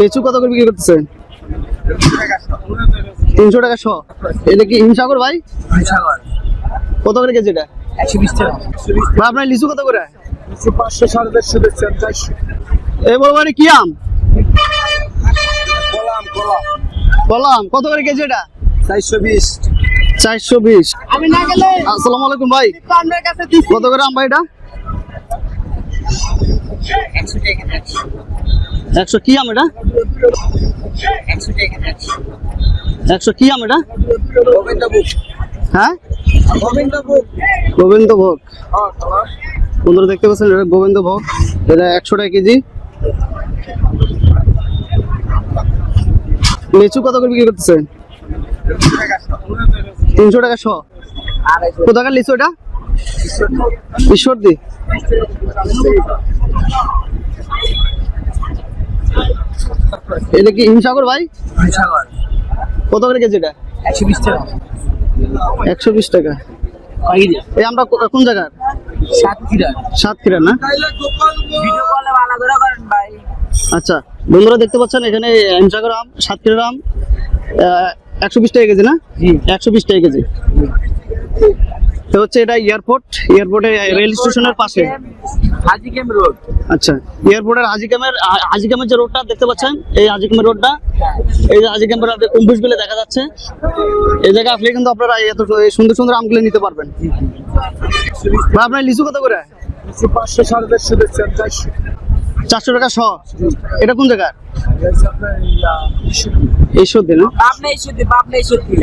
লিচু কত করে বিক্রি করতেছে তিনশো টাকা শ। এটা কি হিমসাগর ভাই? কত করে কেজি এটা? ভাই আপনার লিচু কত করে? পাঁচশো সাড়ে চারশো চারশো। এই বড় বাড়ি কি আম? বললাম কত করে কেজি এটা? চারশো বিশ। চারশো বিশ। আমি না গেলে আসসালামু আলাইকুম ভাই। কত করে আম ভাই এটা? একশো কি আম এটা? একশো কি আম এটা? হ্যাঁ? গোবিন্দভোগ। গোবিন্দ ভোগ হ্যাঁ বন্ধুরা দেখতে পাচ্ছেন এটা গোবিন্দ ভোগ এটা একশো টাকা কেজি। লিচু কত করে বিক্রি করতেছে? তিনশো টাকা শ। কোথাকার লিচু এটা? ঈশ্বরদি এটা কি হিমসাগর ভাই? কত করে কেজি এটা? একশো বিশ টাকা। একশো বিশ টাকা। এই আমরা কোন জায়গার? সাতক্ষীরা। না? আচ্ছা বন্ধুরা দেখতে পাচ্ছেন এখানে হিমসাগর আম আম একশো বিশ টাকা কেজি না? একশো বিশ টাকা কেজি। তো হচ্ছে এটা এয়ারপোর্ট এয়ারপোর্টে রেল স্টেশনের পাশে। হাজি ক্যাম্প রোড আচ্ছা এয়ারপোর্টের হাজিকামের হাজিকামের যে রোডটা দেখতে পাচ্ছেন এই হাজিকামের রোডটা এই যে হাজিকামের কুম্ভুজগুলো দেখা যাচ্ছে এই জায়গায় আসলে কিন্তু আপনারা এত সুন্দর সুন্দর আমগুলো নিতে পারবেন। আপনার লিচু কত করে? পাঁচশো সাড়ে চারশো টাকা শ। এটা কোন জায়গার?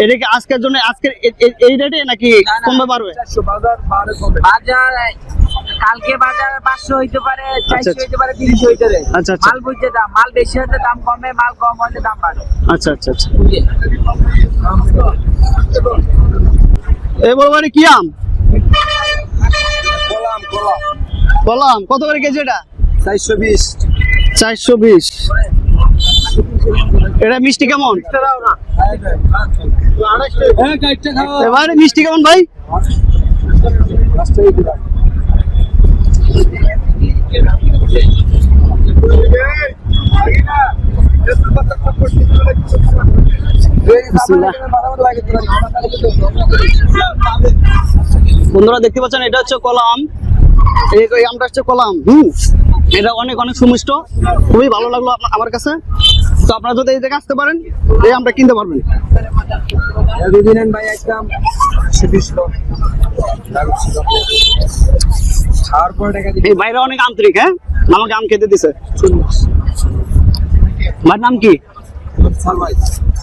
এটা কি আজকের জন্য আজকের এ- এ- এই রেটে নাকি কমবে পারবে বাজার বাড়ে কমে বাজার কালকে বাজার পাঁচশো হইতে পারে চারশো আচ্ছা। হইতে পারে তিনশো হইতে পারে। আচ্ছা, আচ্ছা। মাল বুঝতে দাম মাল বেশি হলে দাম কমে মাল কম হলে দাম বাড়ে। আচ্ছা আচ্ছা আচ্ছা। এই বড় কি আম? Column column. বললাম কত করে কেজি এটা? চারশো বিশ। চারশো বিশ। এটা মিষ্টি কেমন? এবারে মিষ্টি কেমন ভাই? বন্ধুরা দেখতে পাচ্ছেন এটা হচ্ছে কলাম এই আমটা হচ্ছে কলাম। হুম। এটা অনেক অনেক সুমিষ্ট। খুবই ভালো লাগল আমার কাছে। তো আপনারা যদি এই জায়গায় আসতে পারেন এই আমটা কিনতে পারবেন। ভাই একদম এই অনেক আন্তরিক হ্যাঁ? আমাকে আম খেতে দিছে। ভাইয়ের নাম কি? ভাই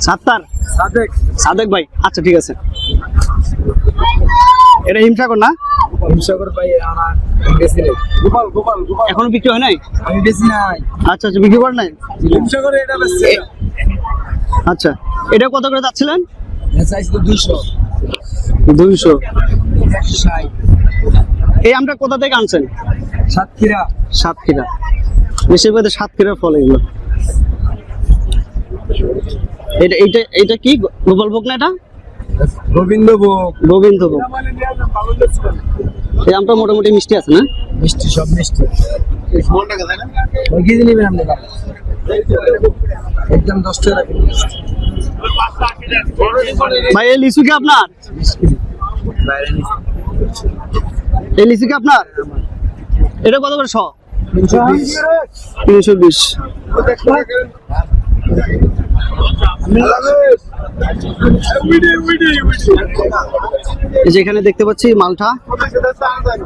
সাত্তার। সাদেক। সাদেক ভাই। আচ্ছা ঠিক আছে। এটা হিমসাগর না? হিমসাগর ভাই আমার বেশি নেই গোপাল গোপাল গোপাল। এখনও বিক্রি হয় নাই? আমি বেশি নাই। আচ্ছা আচ্ছা বিক্রি করেন নাই? হিমসাগর এটা বেশি আচ্ছা এটা কত করে যাচ্ছিলেন? চাইছি দুইশো। দুইশো। এই আমটা কোথা থেকে আনছেন? সাতক্ষীরা। সাতক্ষীরা। বেশিরভাগ সাতক্ষীরার ফল এগুলো। এটা এইটা এটা কি? গোপাল ভোগ না এটা? গোবিন্দভোগ গোবিন্দ ভোগ এই আমটা মোটামুটি মিষ্টি আছে না? মিষ্টি সব মিষ্টি। কেজি নেবেন আপনি একদম দশ টাকা ভাই এই লিচু কি আপনার? এই লিচু কি আপনার? এটা কত করে শ? তিনশো বিশ। তিনশো বিশ এই যে এখানে দেখতে পাচ্ছি মালটা।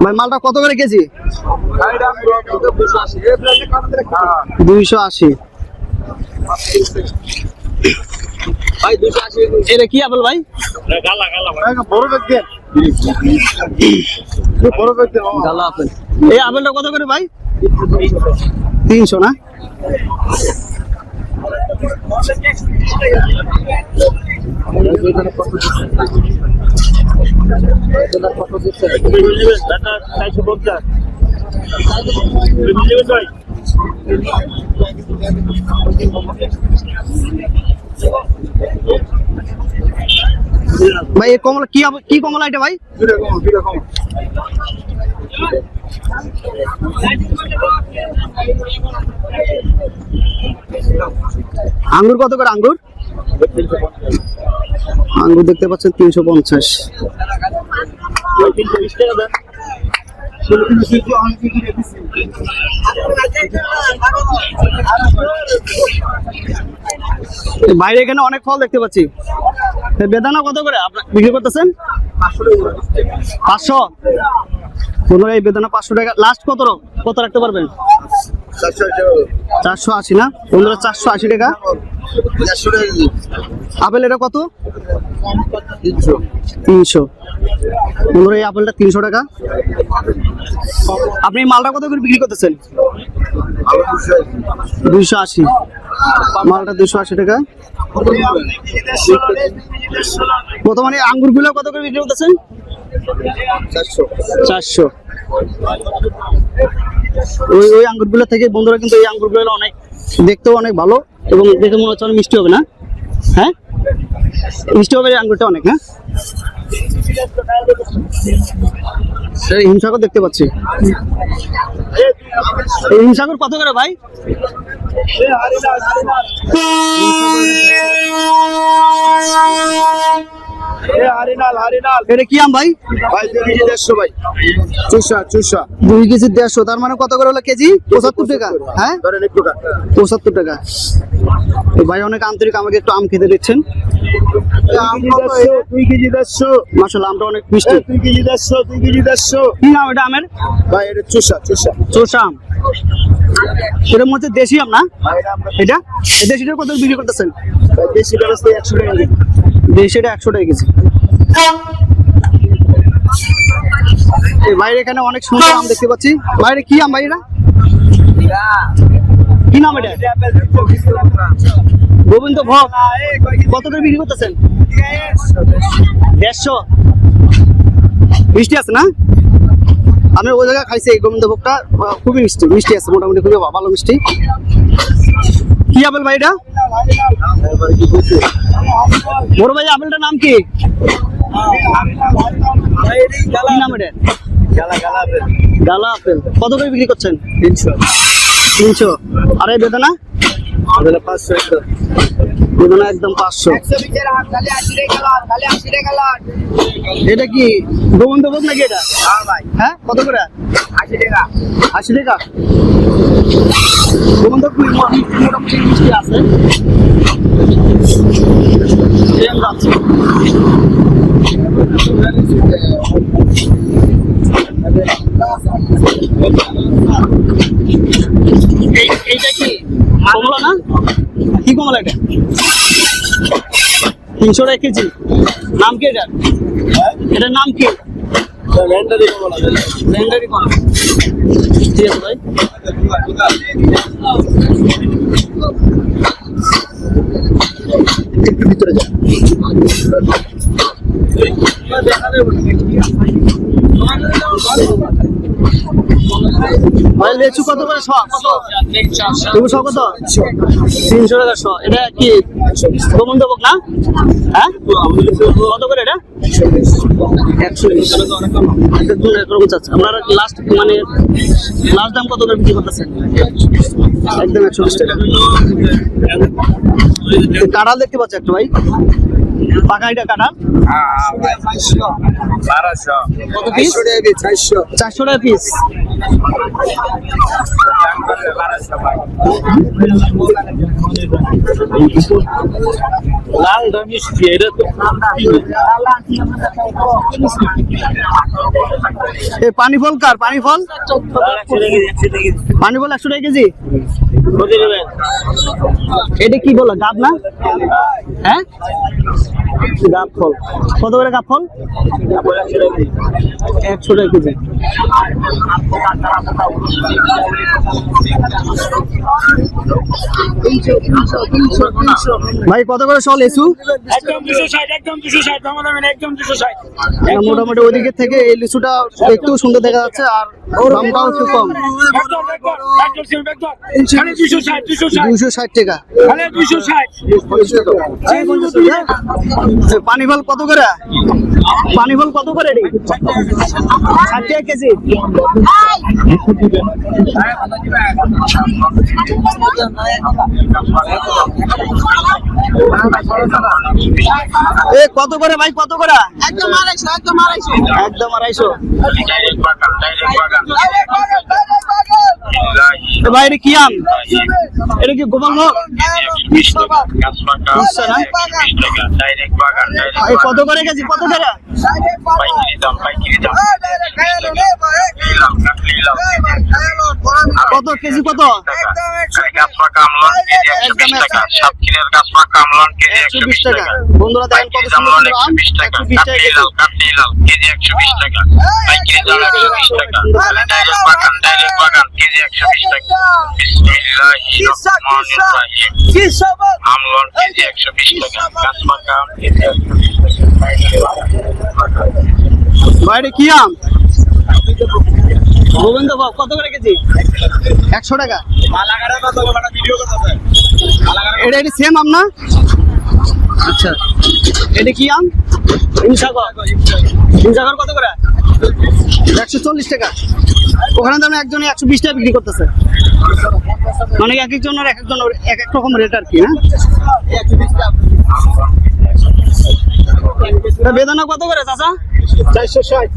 ভাই, মালটা কত করে কেজি? দুইশো আশি। ভাই দুশো আশি। এটা কি আপেল ভাই? গালা আপেল। এই আপেলটা কত করে ভাই? তিনশো না? ভাই কমলা কি কমলা এটা ভাই? আঙ্গুর কত করে আঙ্গুর? আঙ্গুর দেখতে পাচ্ছেন তিনশো পঞ্চাশ। বাইরে এখানে অনেক ফল দেখতে পাচ্ছি। বেদানা কত করে? বিক্রি করতেছেন? পাঁচশো। পনেরো এই বেদানা পাঁচশো টাকা। লাস্ট কত কত রাখতে পারবেন? চারশো আশি না? পনেরো চারশো আশি টাকা। আপেল এটা কত? তিনশো। বন্ধুরা, এই আপেলটা তিনশো টাকা। আপনি মালটা কত করে বিক্রি করতেছেন? দুইশো আশি। মালটা দুশো আশি টাকা। বর্তমানে আঙ্গুরগুলো কত করে বিক্রি করতেছেন? চারশো। ওই ওই আঙ্গুরগুলো থেকে বন্ধুরা কিন্তু এই আঙ্গুরগুলো অনেক দেখতেও অনেক ভালো এবং দেখে মনে হচ্ছে অনেক মিষ্টি হবে না? হ্যাঁ? এই আঙ্গুরটা অনেক হ্যাঁ? সেই হিমসাগর দেখতে পাচ্ছি। হিমসাগর কত করে ভাই? এটা কি আম ভাই? দুই কেজি দেড়শো তার মানে কত করে হলো কেজি? পঁচাত্তর টাকা হ্যাঁ? পঁচাত্তর টাকা। ভাই অনেক আন্তরিক আমাকে একটু আম খেতে দিচ্ছেন। দুই কেজি দেড়শো। মাসাল্লাহ আমটা অনেক মিষ্টি। দুই কেজি দেড়শো দুই কেজি দেড়শো। কি নাম এটা আমের? ভাই এটা চুষা চুষা। চোষা আম। এটার মধ্যে দেশি আম এটা? এই দেশিটা কত বিক্রি করতেছেন? ভাই দেশি ব্যবস্থা একশো টাকা দিই। দেশিটা একশো কেজি এখানে অনেক সুন্দর আম দেখতে পাচ্ছি। বাইরে কি আম ভাই এটা কি নাম এটা? গোবিন্দ ভোগ কত করে বিক্রি করতেছেন? দেড়শো। বৃষ্টি আছে না? আমি ওই জায়গায় খাইছি এই গোবিন্দ ভোগটা। খুবই মিষ্টি মিষ্টি আছে মোটামুটি খুবই ভালো মিষ্টি। কি আপেল ভাই এটা? বড় ভাই আপেলটার নাম কি? নাম এটা? গালা আপেল। কত করে বিক্রি করছেন? তিনশো। আর এই বেদানা? বেদানা একদম পাঁচশো। এটা কি গোবিন্দ ভোগ নাকি এটা? হ্যাঁ কত করে? আশি টাকা। গোবিন্দ ভোগ মোটামুটি মোটামুটি মিষ্টি আছে। এইটা কি? না? কি কমলা এটা? তিনশো টাকা কেজি। নাম কি এটা এটার নাম কি? ল্যান্ডারি কমলা। ঠিক আছে ভাই? একটু ভিতরে ভাই লেচু কত করে শ? তুমি শ কত? তিনশো টাকা শ। এটা কি গোমন্ত দেবক না? হ্যাঁ? কত করে এটা? একশো লাস্ট মানে লাস্ট দাম কত করে বিক্রি করতেছেন একদম একশো বিশ টাকা কাঁঠাল দেখতে পাচ্ছি একটা ভাই পাকা এটা কাঁঠাল পিস চারশো টাকা পিস লাল মিষ্টি এটা তো এই পানি ফল কার? পানি ফল? পানি ফল একশো টাকা কেজি? এটা কি বলো গাব না? হ্যাঁ? গাব ফল কত করে গাব ফল একশো টাকা কেজি। ভাই কত করে সল মোটামুটি ওইদিকে থেকে এই লিচুটা একটু সুন্দর দেখা যাচ্ছে আর দামটাও একটু কম। দুশো ষাট টাকা। দুশো ষাট। পানি ফল কত করে? পানি ফল কত করে রে ষাট টাকা কেজি। এ কত করে ভাই কত করে? একদম আড়াইশো একদম আড়াইশো। একদম আড়াইশো। ভাই এটা কি আম? এটা কি গাছ কত করে কেজি? কত করে? কত কেজি কত? কেজি একশো বিশ টাকা। সাতক্ষীরার কেজি একশো বিশ টাকা। টাকা। বন্ধুরা দেখেন কত সুন্দর একশো বিশ টাকা। কাটলি কেজি। লাল কাটলি লাল কেজি একশো বিশ টাকা। পাইকারি দাম একশো বিশ টাকা। ডাইরেক্ট বাগান ডাইরেক্ট বাগান কেজি একশো বিশ টাকা। বিসমিল্লাহি আমলন কেজি একশো বিশ টাকা। গাছ পাকা কেজি একশো বিশ টাকা। ভাই কি আম? গোবিন্দ ভোগ কত করে কেজি? একশো টাকা। এটা এটা সেম আম না? আচ্ছা। এটা কি আম? হিমসাগর কত করে? একশো চল্লিশ টাকা। ওখানে তো একজনে একশো বিশ টাকা বিক্রি করতেছে। মানে এক একজনের এক একজনের এক এক রকম রেট আর কি তা বেদানা কত করে চাচা? চারশো ষাট।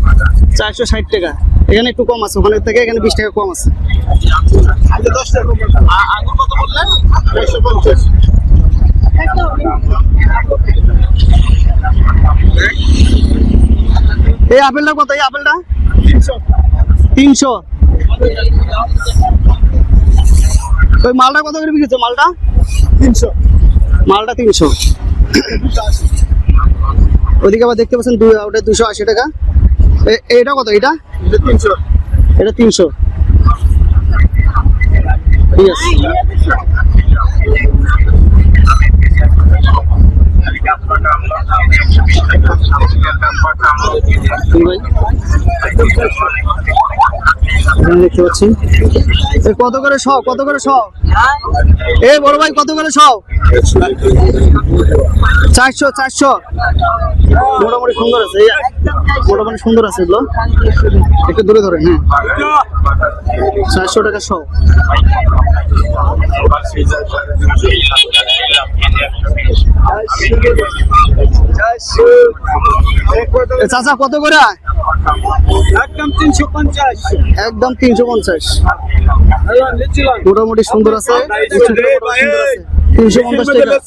চারশো ষাট টাকা। এখানে একটু কম আছে ওখানে থেকে এখানে বিশ টাকা কম আছে। এই আপেলটা কত? এই আপেলটা? তিনশো। ওই মালটা কত করে বিক্রি মালটা? তিনশো। মালটা তিনশো। ওদিকে আবার দেখতে পাচ্ছেন ওটা দুশো আশি টাকা। এটা কত? এটা? তিনশো। এটা তিনশো। ঠিক আছে দেখতে পাচ্ছি। কত করে সব কত করে সব এ বড় ভাই কত করে সব? চারশো চারশো। মোটামুটি সুন্দর আছে মোটামুটি সুন্দর আছে এগুলো। একটু দূরে ধরে হ্যাঁ। চারশো টাকা সব। চাচা কত করে? একদম তিনশো পঞ্চাশ। একদম তিনশো পঞ্চাশ। মোটামুটি সুন্দর আছে। তিনশো পঞ্চাশ টাকা।